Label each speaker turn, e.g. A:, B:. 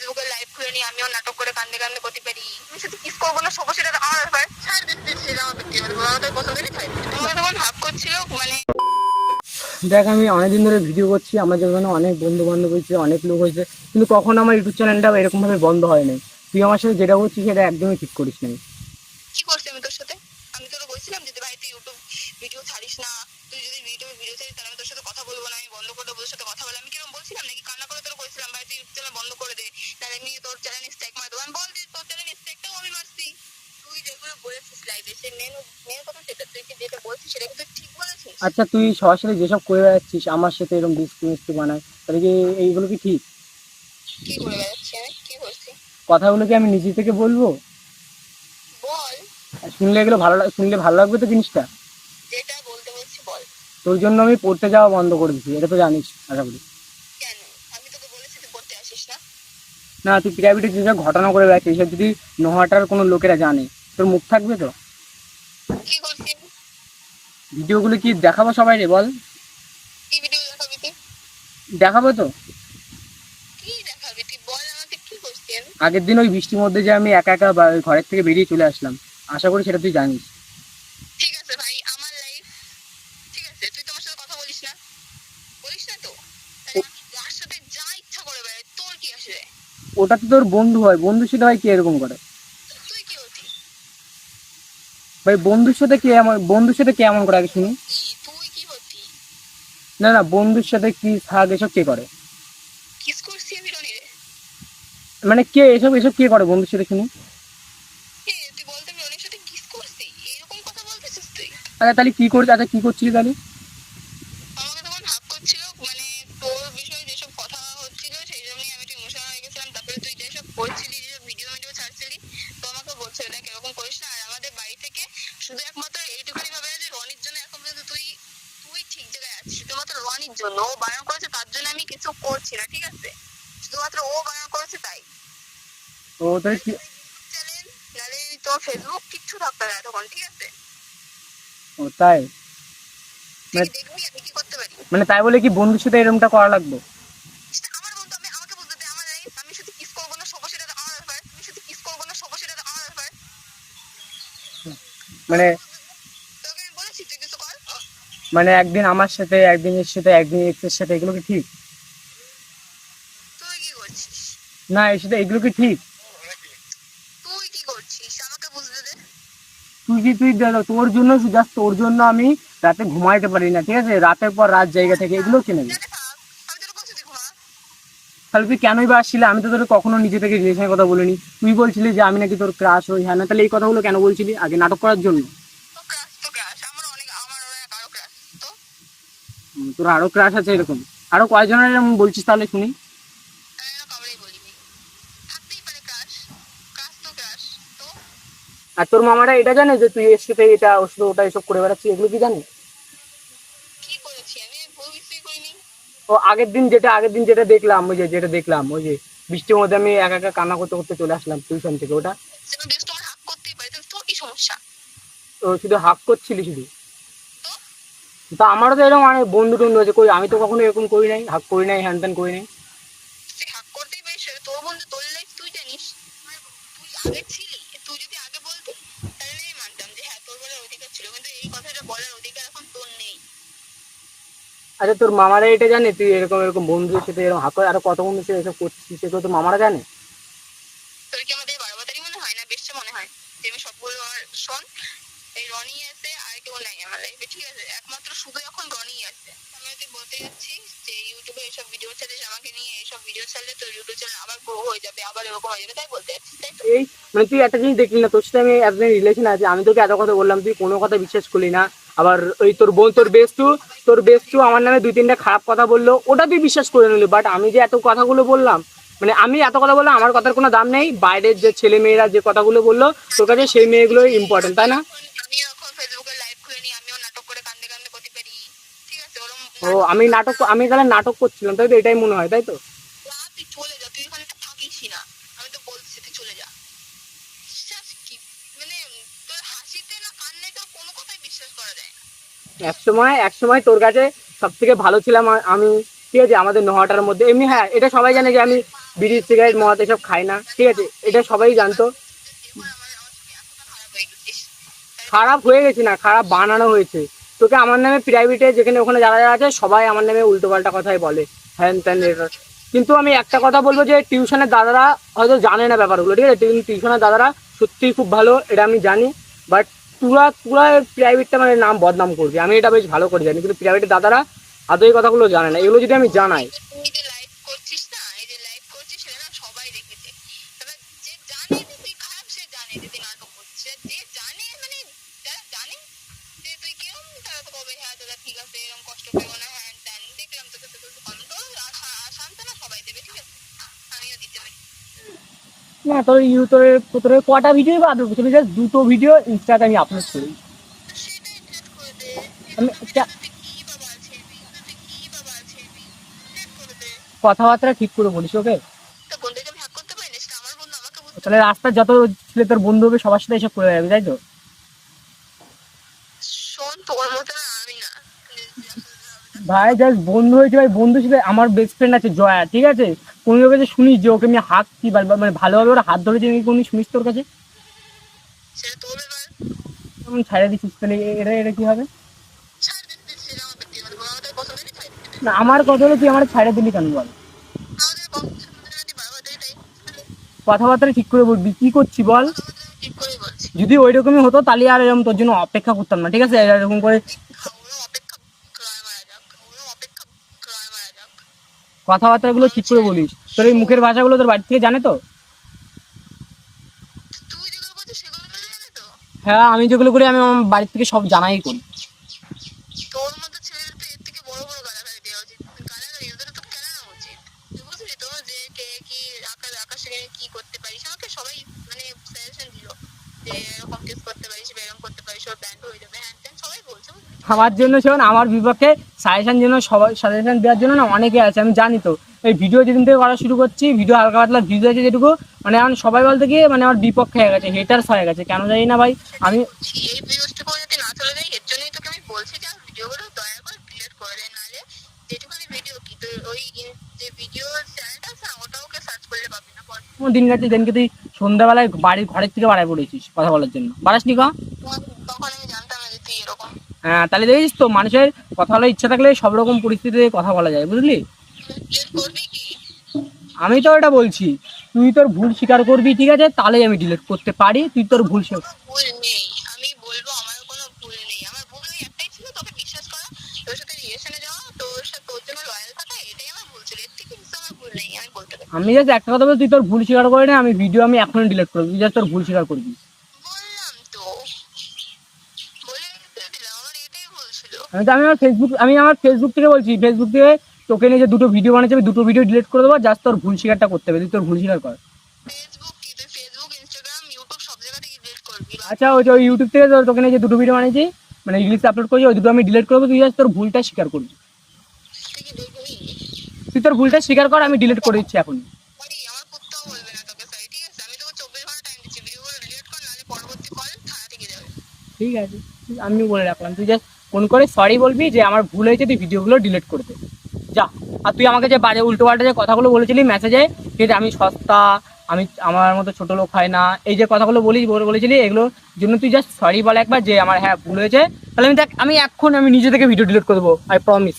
A: ফেসবুকে লাইভ খুলে নিয়ে আমিও নাটক করে কান্দে কান্দে করতে পারি আমি সাথে কিস করব না সব সেটা আমার ব্যাপার। ছাড় সেটা আমার ব্যক্তি পছন্দ ছাড় আমার তখন ভাব করছিল মানে
B: দেখ আমি অনেকদিন ধরে ভিডিও করছি আমার যেখানে অনেক বন্ধু বান্ধব হয়েছে অনেক লোক হয়েছে কিন্তু কখনো আমার ইউটিউব চ্যানেলটা এরকম ভাবে বন্ধ হয় নাই। তুই আমার সাথে যেটা করছিস সেটা একদমই ঠিক করিস নাই
A: কি করছি আমি তোর সাথে আমি তোর বলছিলাম যদি ভাই তুই ইউটিউব ভিডিও ছাড়িস না তুই যদি ইউটিউবে ভিডিও ছাড়িস তাহলে আমি তোর সাথে কথা বলব না আমি বন্ধ করে দেবো তোর সাথে কথা বলে আমি কীরকম বলছিলাম নাকি কান্না করে তোর বলছিলাম ভাই তুই ইউটিউব চ্যানেল বন্ধ করে দে তাহলে আমি তোর চ্যানেল স্ট্যাক মার দেবো আমি বল দিস তোর চ্যানেল স্ট্যাকটাও আমি মারছি তুই যেগুলো বলেছিস লাইভে সে মেন মেন কথা সেটা তুই কি যেটা বলছিস সেটা কিন্তু ঠিক বলেছিস?
B: আচ্ছা তুই সরাসরি যেসব করে বেড়াচ্ছিস আমার সাথে এরকম মিস্টু বানায় তাহলে কি এইগুলো কি ঠিক?
A: কি করে বেড়াচ্ছি আমি? কি করছি
B: কথাগুলো কি আমি নিজে থেকে বলব?
A: বল।
B: শুনলে এগুলো ভালো শুনলে ভালো লাগবে তো জিনিসটা?
A: যেটা বলতে বলছি বল।
B: তোর জন্য আমি পড়তে যাওয়া বন্ধ করে দিচ্ছি এটা তো জানিস আশা করি।
A: কেন? আমি তোকে বলেছি তুই পড়তে আসিস না।
B: না তুই প্রাইভেটে যেসব ঘটনা করে বেড়াচ্ছিস যদি নোহাটার কোনো লোকেরা জানে তোর মুখ থাকবে তো?
A: কি করছি আমি?
B: ভিডিওগুলো কি দেখাবো সবাই রে বল।
A: কি ভিডিও দেখাবি তুই?
B: দেখাবো তো?
A: কি দেখাবি তুই? বল আমাকে কি করছি
B: আগের দিন ওই বৃষ্টির মধ্যে যে আমি একা একা ঘরের থেকে বেরিয়ে চলে আসলাম। আশা করি সেটা তুই জানিস।
A: ঠিক আছে ভাই আমার লাইফ ঠিক আছে তুই তোমার সাথে কথা বলিস না। বলিস না তো? যার সাথে যা ইচ্ছা করে তোর কি আসে?
B: ওটা তো তোর বন্ধু হয়। বন্ধু সাথে হয় কি এরকম করে? ভাই বন্ধুর সাথে কি এমন বন্ধুর সাথে কি এমন করে আগে শুনি?
A: তুই কি হতি
B: না না বন্ধুর সাথে কি থাক এসব কে করে? মানে কে এসব এসব কে করে বন্ধুর সাথে শুনি? আচ্ছা তাহলে কি করছিস আচ্ছা কি করছিলি তাহলে
A: আমাকে তখন ভাব করছিল মানে তোর বিষয়ে যেসব কথা হচ্ছিল সেই জন্যই আমি একটু ইমোশনাল হয়ে গেছিলাম তারপরে তুই যেসব করছিলি যেসব ভিডিও ভিডিও ছাড়ছিলি তো আমাকে বলছিল দেখ এরকম করিস না আর আমাদের বাড়ি থেকে শুধু একমাত্র এইটুকুনি ভাবে না যে রনির জন্য এখন পর্যন্ত তুই তুই ঠিক জায়গায় আছিস শুধুমাত্র রনির জন্য ও বারণ করেছে তার জন্য আমি কিছু করছি না ঠিক আছে শুধুমাত্র ও বারণ করেছে তাই।
B: তো তাহলে কি
A: চ্যানেল নাহলে তোর ফেসবুক কিচ্ছু থাকবে না তখন ঠিক আছে?
B: ও তাই? মানে-
A: দেখবি আমি কি করতে পারি।
B: মানে তাই বলে কি বন্ধুর সাথে এরকমটা করা লাগবে?
A: আমার বন্ধু আমি আমাকে বলতে দে আমার লাইফ আমি শুধু কিস করব না সব সেটা আমার ব্যাপার আমি শুধু কিস করব না সব সেটা আমার ব্যাপার।
B: মানে
A: তুই
B: মানে একদিন আমার সাথে একদিন এর সাথে একদিন এক্সের সাথে এগুলো কি ঠিক
A: তুই কি করছিস
B: না সাথে এগুলো কি ঠিক?
A: তুই কি করছিস? আমাকে বুঝতে দে।
B: তুই কি তুই দেখ, তোর জন্য জাস্ট তোর জন্য আমি রাতে ঘুমাইতে পারি না ঠিক আছে? রাতের পর রাত জায়গা থেকে এগুলো কিনে
A: ঘুমা
B: তাহলে তুই কেনই বা আসছিলে? আমি তো তোর কখনো নিজে থেকে রিলেশনের কথা বলিনি। তুই বলছিলি যে আমি নাকি তোর ক্রাশ হই। হ্যাঁ না তাহলে এই কথাগুলো কেন বলছিলি? আগে নাটক করার জন্য। তোর আরও ক্রাশ আছে এরকম। আরও কয়জনের বলছিস তাহলে শুনি
A: আমি এরকম কাউরেই বলিনি থাকতেই পারে ক্রাশ ক্রাশ তো ক্রাশ তো
B: আর তোর মামারা এটা জানে যে তুই এর সাথে এটা ওর সাথে ওটা এসব করে বেড়াচ্ছিস? এগুলো কি জানে? ও আগের দিন যেটা আগের দিন যেটা দেখলাম ওই যে যেটা দেখলাম ওই যে বৃষ্টির মধ্যে আমি একা একা কান্না করতে করতে চলে আসলাম টিউশন থেকে ওটা।
A: তো
B: তো শুধু হাক করছিলি শুধু? তা? আমারও তো এরকম অনেক বন্ধু টন্ধু আছে কই আমি তো কখনো এরকম করি নাই হাক করি নাই হ্যান ত্যান করি নাই। আচ্ছা তোর মামারা এটা জানে? তুই এরকম এরকম বন্ধুদের সাথে এরকম করে আরও কত বন্ধুর সাথে এসব করছিস? সেগুলো তোর মামারা জানে?
A: তোর কি আমাদের বারবাতারি মনে হয় না? বেশি মনে হয়। যে আমি সবগুলো শোন এই রনি আছে আর কেউ নাই আমার লাইফে ঠিক আছে? একমাত্র শুধু এখন রনি আছে। আমি ওকে বলতে যাচ্ছি যে ইউটিউবে এইসব ভিডিও ছাড়িস আমাকে নিয়ে এইসব ভিডিও ছাড়লে তোর ইউটিউব চ্যানেল আবার গ্রো হয়ে যাবে আবার এরকম হয়ে যাবে তাই বলতে যাচ্ছিস তাই তো?
B: এই মানে তুই একটা জিনিস দেখলি না? তোর সাথে আমি এতদিন রিলেশন আছে আমি তোকে এত কথা বললাম তুই কোনো কথা বিশ্বাস করলি না। আবার ওই তোর বোন তোর বেস্টু তোর বেস্টু আমার নামে দুই তিনটা খারাপ কথা বলল ওটা তুই বিশ্বাস করে নিলি। বাট আমি যে এত কথাগুলো বললাম মানে আমি এত কথা বললাম আমার কথার কোনো দাম নেই। বাইরের যে ছেলে মেয়েরা যে কথাগুলো বলল তোর কাছে সেই মেয়েগুলোই ইম্পর্টেন্ট তাই না? ও আমি নাটক আমি তাহলে নাটক করছিলাম তাই তো? এটাই মনে হয় তাই তো? এক সময় এক সময় তোর কাছে সব থেকে ভালো ছিলাম আমি, ঠিক আছে? আমাদের নোহাটার মধ্যে। এমনি হ্যাঁ এটা সবাই জানে যে আমি বিড়ি, সিগারেট, মদ এসব খাই না, ঠিক আছে? এটা সবাই জানতো।
A: খারাপ হয়ে
B: গেছি না, খারাপ বানানো হয়েছে। তোকে আমার নামে প্রাইভেটে যেখানে ওখানে যারা যারা আছে, সবাই আমার নামে উল্টো পাল্টা কথাই বলে। হ্যান ত্যান। কিন্তু আমি একটা কথা বলব যে টিউশনের দাদারা হয়তো জানে না ব্যাপারগুলো, ঠিক আছে? টিউশনের দাদারা সত্যিই খুব ভালো, এটা আমি জানি। বাট পুরা পুরা প্রাইভেটটা মানে নাম বদনাম করবে। আমি এটা বেশ ভালো করে জানি, কিন্তু প্রাইভেটের দাদারা আদৌ এই কথাগুলো জানে না। এগুলো যদি আমি জানাই।
A: তুই এরকম কষ্ট না।
B: না তোর তোর কটা ভিডিও বা আপলোড করছি? জাস্ট দুটো ভিডিও ইনস্টাতে আমি আপলোড করি। আমি কথাবার্তা ঠিক করে বলিস ওকে তাহলে রাস্তার যত ছেলে তোর বন্ধু হবে, সবার সাথে এসব করে যাবে, তাই তো? ভাই জাস্ট বন্ধু হয়েছে, ভাই, বন্ধু হিসেবে আমার বেস্ট ফ্রেন্ড আছে জয়া, ঠিক আছে? কোনো কাছে শুনিস যে ওকে আমি হাত কি মানে ভালোভাবে ওরা হাত ধরেছে নাকি কোনো শুনিস তোর কাছে? ছাড়া দিচ্ছিস তাহলে এটা এটা কি হবে? না আমার কথা হলো তুই আমার ছাড়া দিলি কেন বল? কথাবার্তা ঠিক করে বলবি কি করছি বল? যদি ওই রকমই হতো তাহলে আর এরকম তোর জন্য অপেক্ষা করতাম না ঠিক আছে? এরকম করে
A: ওরা অপেক্ষা ক্রয় মারা যাক ওরা অপেক্ষা ক্রয় মারা যাক
B: কথাবার্তাগুলো ঠিক করে বলিস তোর এই মুখের ভাষাগুলো তোর বাড়ি থেকে জানে তো? হ্যাঁ আমি যেগুলো করি আমি আমার বাড়ি থেকে সব জানাই করি। আমার জন্য শোন আমার বিপক্ষে সাজেশন জন্য সবাই সাজেশন দেওয়ার জন্য না অনেকে আছে আমি জানি তো। এই ভিডিও যেদিন থেকে করা শুরু করছি ভিডিও হালকা পাতলা ভিডিও আছে যেটুকু মানে এখন সবাই বলতে গিয়ে মানে আমার বিপক্ষে হয়ে গেছে হেটার্স হয়ে গেছে কেন জানি না ভাই। আমি
A: এই ভিউজটুকু যাতে না চলে যায় এর জন্যই তোকে আমি বলছি যে ভিডিওগুলো দয়া করে ডিলিট করে দে নাহলে যেটুকুনি ভিডিও কি তোর ওই যে ভিডিও চ্যানেলটা আছে না সার্চ করলে পাবি না
B: দিন গেছে দিনকে তুই সন্ধ্যাবেলায় বাড়ির ঘরের থেকে বাড়ায় পড়েছিস কথা বলার জন্য। বাড়াসনি কা
A: তখন- তখন আমি জানতাম না যে তুই এরকম
B: হ্যাঁ তাহলে দেখিস তো মানুষের কথা বলার ইচ্ছা থাকলে সব রকম পরিস্থিতিতে কথা বলা যায় বুঝলি? আমি তো এটা বলছি তুই তোর ভুল স্বীকার করবি ঠিক আছে? তাহলেই আমি ডিলিট করতে পারি তুই তোর ভুল স্বীকার
A: আমি বলব আমার কোনো ভুল নেই। আমার ভুল একটাই ছিল তোকে বিশ্বাস করা তোর সাথে রিলেশনে যাওয়া তোর সাথে তোর লয়াল থাকা এটাই আমার ভুল ছিল। এর কিছু আমার ভুল নেই আমি বলতে পারি।
B: আমি জাস্ট একটা কথা বলছি তুই তোর ভুল স্বীকার করে নে আমি ভিডিও আমি এখনই ডিলিট করব তুই জাস্ট তোর ভুল স্বীকার করবি
A: বললাম তো বলে তো দিলাম আমার এটাই ভুল ছিল
B: আমি তো আমি আমার ফেসবুক আমি আমার ফেসবুক থেকে বলছি ফেসবুক থেকে তোকে নিয়ে যে দুটো ভিডিও বানাচ্ছি আমি দুটো ভিডিও ডিলিট করে দেবো জাস্ট তোর ভুল শিকারটা করতে হবে তুই তোর ভুল শিকার কর। আচ্ছা ওই যে ইউটিউব থেকে তোর তোকে নিয়ে যে দুটো ভিডিও বানিয়েছি মানে ইংলিশে আপলোড করছি ওই দুটো আমি ডিলিট করব তুই জাস্ট তোর ভুলটা স্বীকার করবি।
A: তুই
B: তোর ভুলটা স্বীকার কর আমি ডিলিট করে দিচ্ছি এখন। ঠিক আছে? আমি বলে রাখলাম তুই জাস্ট ফোন করে সরি বলবি যে আমার ভুল হয়েছে, তুই ভিডিওগুলো ডিলিট করে দে। যা। আর তুই আমাকে যে বাজে উল্টো পাল্টা যে কথাগুলো বলেছিলি মেসেজে যে আমি সস্তা, আমি আমার মতো ছোটো লোক হয় না, এই যে কথাগুলো বলি বলে- বলেছিলি, এগুলোর জন্য তুই জাস্ট সরি বল একবার যে আমার হ্যাঁ ভুল হয়েছে। তাহলে আমি দেখ, আমি এখন আমি নিজে থেকে ভিডিও ডিলিট করে দেবো আই প্রমিস